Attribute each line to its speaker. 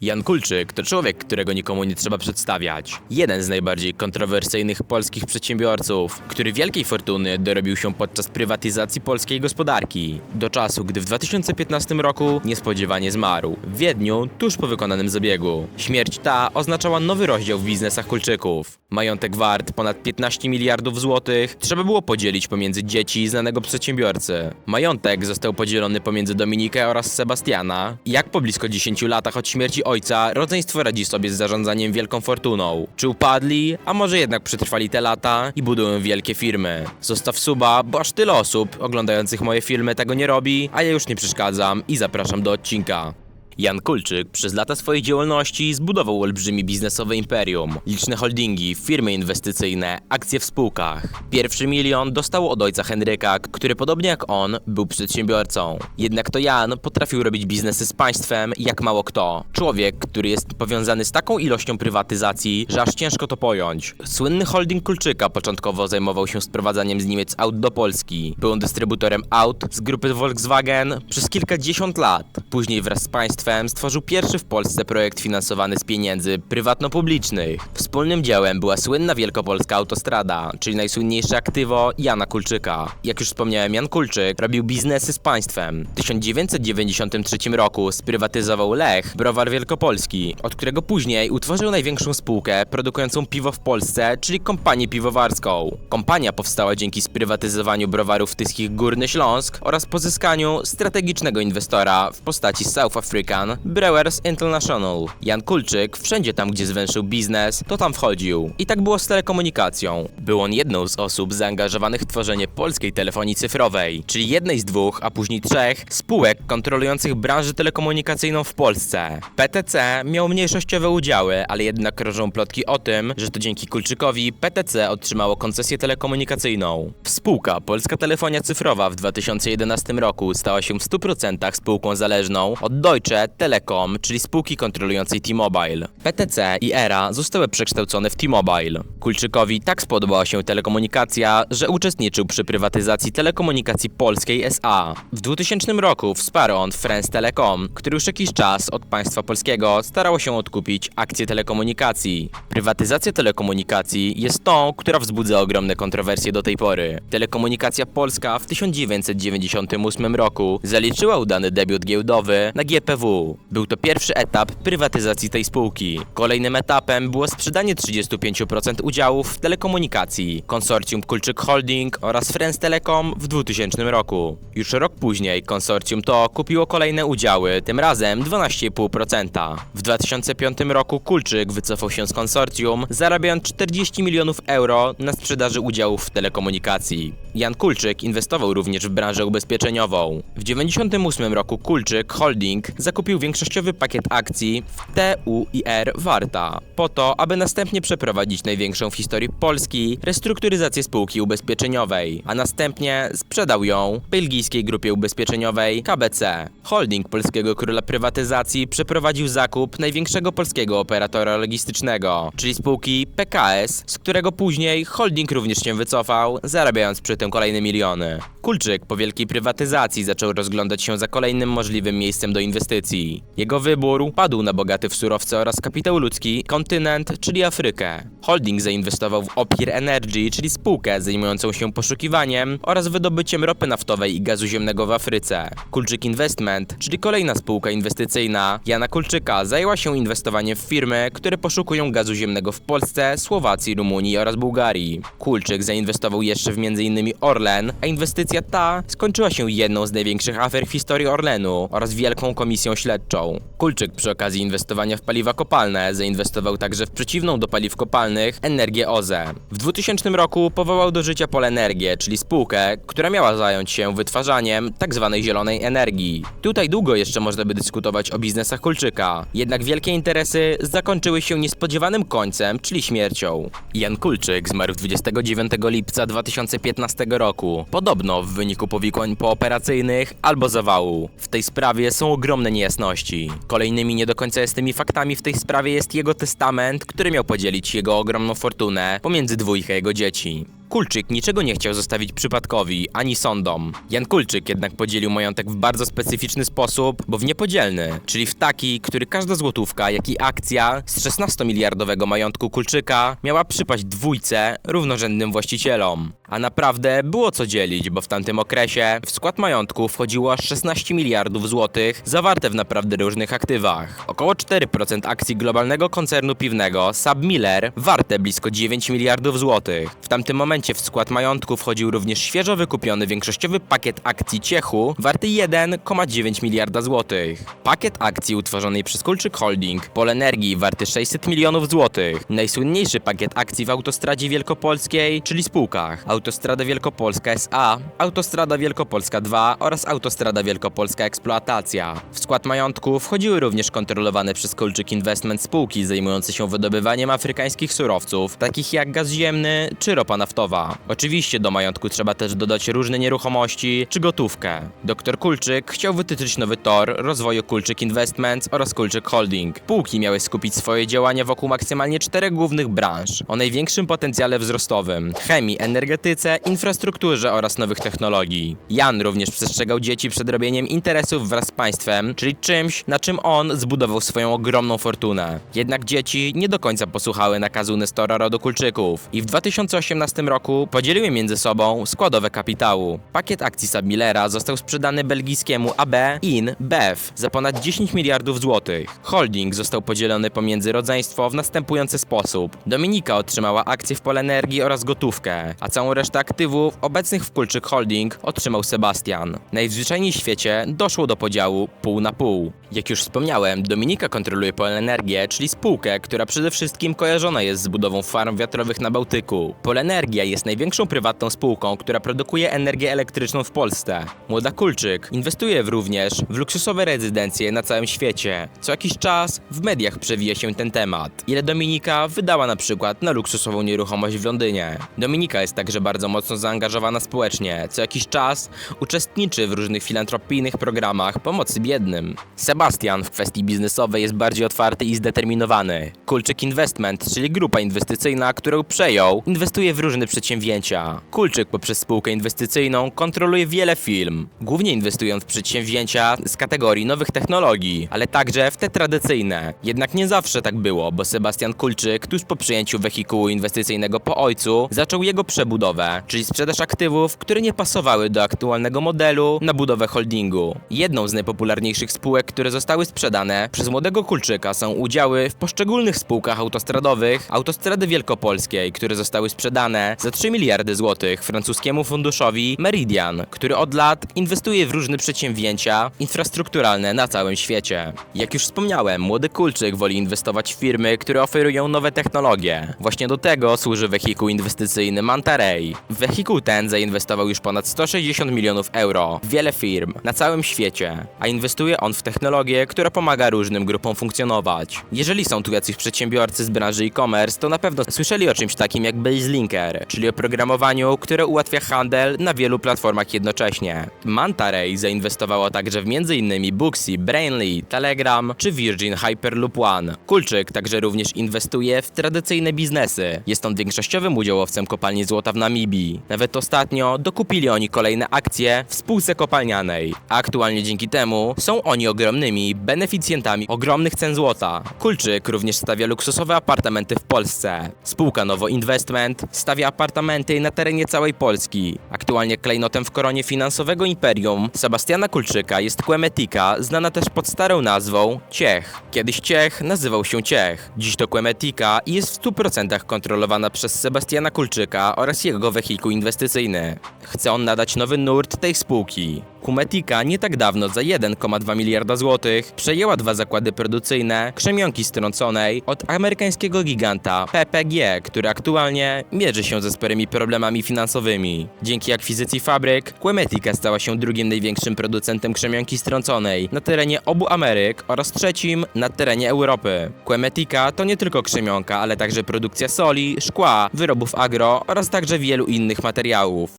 Speaker 1: Jan Kulczyk to człowiek, którego nikomu nie trzeba przedstawiać. Jeden z najbardziej kontrowersyjnych polskich przedsiębiorców, który wielkiej fortuny dorobił się podczas prywatyzacji polskiej gospodarki. Do czasu, gdy w 2015 roku niespodziewanie zmarł. W Wiedniu, tuż po wykonanym zabiegu. Śmierć ta oznaczała nowy rozdział w biznesach Kulczyków. Majątek wart ponad 15 miliardów złotych trzeba było podzielić pomiędzy dzieci znanego przedsiębiorcy. Majątek został podzielony pomiędzy Dominikę oraz Sebastiana. Jak po blisko 10 latach od śmierci ojca rodzeństwo radzi sobie z zarządzaniem wielką fortuną? Czy upadli, a może jednak przetrwali te lata i budują wielkie firmy? Zostaw suba, bo aż tyle osób oglądających moje filmy tego nie robi, a ja już nie przeszkadzam i zapraszam do odcinka. Jan Kulczyk przez lata swojej działalności zbudował olbrzymi biznesowe imperium, liczne holdingi, firmy inwestycyjne, akcje w spółkach. Pierwszy milion dostał od ojca Henryka, który podobnie jak on był przedsiębiorcą. Jednak to Jan potrafił robić biznesy z państwem jak mało kto. Człowiek, który jest powiązany z taką ilością prywatyzacji, że aż ciężko to pojąć. Słynny holding Kulczyka początkowo zajmował się sprowadzaniem z Niemiec aut do Polski. Był dystrybutorem aut z grupy Volkswagen przez kilkadziesiąt lat. Później wraz z państwem stworzył pierwszy w Polsce projekt finansowany z pieniędzy prywatno-publicznych. Wspólnym dziełem była słynna Wielkopolska Autostrada, czyli najsłynniejsze aktywo Jana Kulczyka. Jak już wspomniałem, Jan Kulczyk robił biznesy z państwem. W 1993 roku sprywatyzował Lech, browar wielkopolski, od którego później utworzył największą spółkę produkującą piwo w Polsce, czyli kompanię piwowarską. Kompania powstała dzięki sprywatyzowaniu browarów tyskich Górny Śląsk oraz pozyskaniu strategicznego inwestora w postaci South African Brewers International. Jan Kulczyk wszędzie tam, gdzie zwęszył biznes, to tam wchodził. I tak było z telekomunikacją. Był on jedną z osób zaangażowanych w tworzenie polskiej telefonii cyfrowej, czyli jednej z dwóch, a później trzech spółek kontrolujących branżę telekomunikacyjną w Polsce. PTC miał mniejszościowe udziały, ale jednak krążą plotki o tym, że to dzięki Kulczykowi PTC otrzymało koncesję telekomunikacyjną. Spółka Polska Telefonia Cyfrowa w 2011 roku stała się w 100% spółką zależną od Deutsche Telekom, czyli spółki kontrolującej T-Mobile. PTC i ERA zostały przekształcone w T-Mobile. Kulczykowi tak spodobała się telekomunikacja, że uczestniczył przy prywatyzacji telekomunikacji polskiej SA. W 2000 roku wsparł on France Telecom, który już jakiś czas od państwa polskiego starało się odkupić akcje telekomunikacji. Prywatyzacja telekomunikacji jest tą, która wzbudza ogromne kontrowersje do tej pory. Telekomunikacja Polska w 1998 roku zaliczyła udany debiut giełdowy na GPW. Był to pierwszy etap prywatyzacji tej spółki. Kolejnym etapem było sprzedanie 35% udziałów w telekomunikacji konsorcjum Kulczyk Holding oraz France Telecom w 2000 roku. Już rok później konsorcjum to kupiło kolejne udziały, tym razem 12,5%. W 2005 roku Kulczyk wycofał się z konsorcjum, zarabiając 40 milionów euro na sprzedaży udziałów w telekomunikacji. Jan Kulczyk inwestował również w branżę ubezpieczeniową. W 1998 roku Kulczyk Holding zakupił większościowy pakiet akcji w TUIR Warta, po to, aby następnie przeprowadzić największą w historii Polski restrukturyzację spółki ubezpieczeniowej, a następnie sprzedał ją belgijskiej grupie ubezpieczeniowej KBC. Holding polskiego króla prywatyzacji przeprowadził zakup największego polskiego operatora logistycznego, czyli spółki PKS, z którego później holding również się wycofał, zarabiając przy tym kolejne miliony. Kulczyk po wielkiej prywatyzacji zaczął rozglądać się za kolejnym możliwym miejscem do inwestycji. Jego wybór padł na bogaty w surowce oraz kapitał ludzki kontynent, czyli Afrykę. Holding zainwestował w Opir Energy, czyli spółkę zajmującą się poszukiwaniem oraz wydobyciem ropy naftowej i gazu ziemnego w Afryce. Kulczyk Investment, czyli kolejna spółka inwestycyjna Jana Kulczyka, zajęła się inwestowaniem w firmy, które poszukują gazu ziemnego w Polsce, Słowacji, Rumunii oraz Bułgarii. Kulczyk zainwestował jeszcze w m.in. Orlen, a inwestycja ta skończyła się jedną z największych afer w historii Orlenu oraz wielką komisją śledczą. Kulczyk przy okazji inwestowania w paliwa kopalne zainwestował także w przeciwną do paliw kopalnych energię OZE. W 2000 roku powołał do życia Polenergię, czyli spółkę, która miała zająć się wytwarzaniem tzw. zielonej energii. Tutaj długo jeszcze można by dyskutować o biznesach Kulczyka, jednak wielkie interesy zakończyły się niespodziewanym końcem, czyli śmiercią. Jan Kulczyk zmarł 29 lipca 2015 roku, podobno w wyniku powikłań pooperacyjnych albo zawału. W tej sprawie są ogromne niejasności. Kolejnymi nie do końca jasnymi faktami w tej sprawie jest jego testament, który miał podzielić jego ogromną fortunę pomiędzy dwójkę jego dzieci. Kulczyk niczego nie chciał zostawić przypadkowi, ani sądom. Jan Kulczyk jednak podzielił majątek w bardzo specyficzny sposób, bo w niepodzielny, czyli w taki, który każda złotówka, jak i akcja z 16-miliardowego majątku Kulczyka miała przypaść dwójce równorzędnym właścicielom. A naprawdę było co dzielić, bo w tamtym okresie w skład majątku wchodziło aż 16 miliardów złotych zawarte w naprawdę różnych aktywach. Około 4% akcji globalnego koncernu piwnego Sab Miller warte blisko 9 miliardów złotych. W tamtym momencie w skład majątku wchodził również świeżo wykupiony większościowy pakiet akcji Ciechu warty 1,9 miliarda złotych. Pakiet akcji utworzonej przez Kulczyk Holding Pol Energii warty 600 milionów złotych. Najsłynniejszy pakiet akcji w Autostradzie Wielkopolskiej, czyli spółkach Autostrada Wielkopolska SA, Autostrada Wielkopolska 2 oraz Autostrada Wielkopolska Eksploatacja. W skład majątku wchodziły również kontrolowane przez Kulczyk Investment spółki zajmujące się wydobywaniem afrykańskich surowców, takich jak gaz ziemny czy ropa naftowa. Oczywiście do majątku trzeba też dodać różne nieruchomości czy gotówkę. Dr Kulczyk chciał wytyczyć nowy tor rozwoju Kulczyk Investments oraz Kulczyk Holding. Spółki miały skupić swoje działania wokół maksymalnie czterech głównych branż o największym potencjale wzrostowym: chemii, energetyce, infrastrukturze oraz nowych technologii. Jan również przestrzegał dzieci przed robieniem interesów wraz z państwem, czyli czymś, na czym on zbudował swoją ogromną fortunę. Jednak dzieci nie do końca posłuchały nakazu Nestora rodu Kulczyków i w 2018 roku podzieliły między sobą składowe kapitału. Pakiet akcji Sabmillera został sprzedany belgijskiemu AB In Bev za ponad 10 miliardów złotych. Holding został podzielony pomiędzy rodzeństwo w następujący sposób. Dominika otrzymała akcje w Polenergii oraz gotówkę, a całą resztę aktywów obecnych w Kulczyk Holding otrzymał Sebastian. Najzwyczajniej w świecie doszło do podziału pół na pół. Jak już wspomniałem, Dominika kontroluje Polenergię, czyli spółkę, która przede wszystkim kojarzona jest z budową farm wiatrowych na Bałtyku. Polenergia jest największą prywatną spółką, która produkuje energię elektryczną w Polsce. Młoda Kulczyk inwestuje w również w luksusowe rezydencje na całym świecie. Co jakiś czas w mediach przewija się ten temat. Ile Dominika wydała na przykład na luksusową nieruchomość w Londynie. Dominika jest także bardzo mocno zaangażowana społecznie. Co jakiś czas uczestniczy w różnych filantropijnych programach pomocy biednym. Sebastian w kwestii biznesowej jest bardziej otwarty i zdeterminowany. Kulczyk Investment, czyli grupa inwestycyjna, którą przejął, inwestuje w różne przedsięwzięcia. Kulczyk poprzez spółkę inwestycyjną kontroluje wiele firm, głównie inwestując w przedsięwzięcia z kategorii nowych technologii, ale także w te tradycyjne. Jednak nie zawsze tak było, bo Sebastian Kulczyk tuż po przyjęciu wehikułu inwestycyjnego po ojcu zaczął jego przebudowę, czyli sprzedaż aktywów, które nie pasowały do aktualnego modelu na budowę holdingu. Jedną z najpopularniejszych spółek, które zostały sprzedane przez młodego Kulczyka są udziały w poszczególnych spółkach autostradowych Autostrady Wielkopolskiej, które zostały sprzedane za 3 miliardy złotych francuskiemu funduszowi Meridian, który od lat inwestuje w różne przedsięwzięcia infrastrukturalne na całym świecie. Jak już wspomniałem, młody Kulczyk woli inwestować w firmy, które oferują nowe technologie. Właśnie do tego służy wehikuł inwestycyjny Manta Ray. W wehikuł ten zainwestował już ponad 160 milionów euro w wiele firm na całym świecie, a inwestuje on w technologię, która pomaga różnym grupom funkcjonować. Jeżeli są tu jacyś przedsiębiorcy z branży e-commerce, to na pewno słyszeli o czymś takim jak BaseLinker, czyli oprogramowaniu, które ułatwia handel na wielu platformach jednocześnie. Manta Ray zainwestowało także w m.in. Booksy, Brainly, Telegram czy Virgin Hyperloop One. Kulczyk także również inwestuje w tradycyjne biznesy. Jest on większościowym udziałowcem kopalni złota w Namibii. Nawet ostatnio dokupili oni kolejne akcje w spółce kopalnianej. Aktualnie dzięki temu są oni ogromnymi beneficjentami ogromnych cen złota. Kulczyk również stawia luksusowe apartamenty w Polsce. Spółka Nowo Investment stawia apartamenty na terenie całej Polski. Aktualnie klejnotem w koronie finansowego imperium Sebastiana Kulczyka jest Quemetika, znana też pod starą nazwą Ciech. Kiedyś Ciech nazywał się Ciech. Dziś to Quemetika i jest w 100% kontrolowana przez Sebastiana Kulczyka oraz jego wehikuł inwestycyjny. Chce on nadać nowy nurt tej spółki. Kumetika nie tak dawno za 1,2 miliarda złotych przejęła dwa zakłady produkcyjne krzemionki strąconej od amerykańskiego giganta PPG, który aktualnie mierzy się ze sporymi problemami finansowymi. Dzięki akwizycji fabryk, Quemetica stała się drugim największym producentem krzemionki strąconej na terenie obu Ameryk oraz trzecim na terenie Europy. Quemetica to nie tylko krzemionka, ale także produkcja soli, szkła, wyrobów agro oraz także wielu innych materiałów.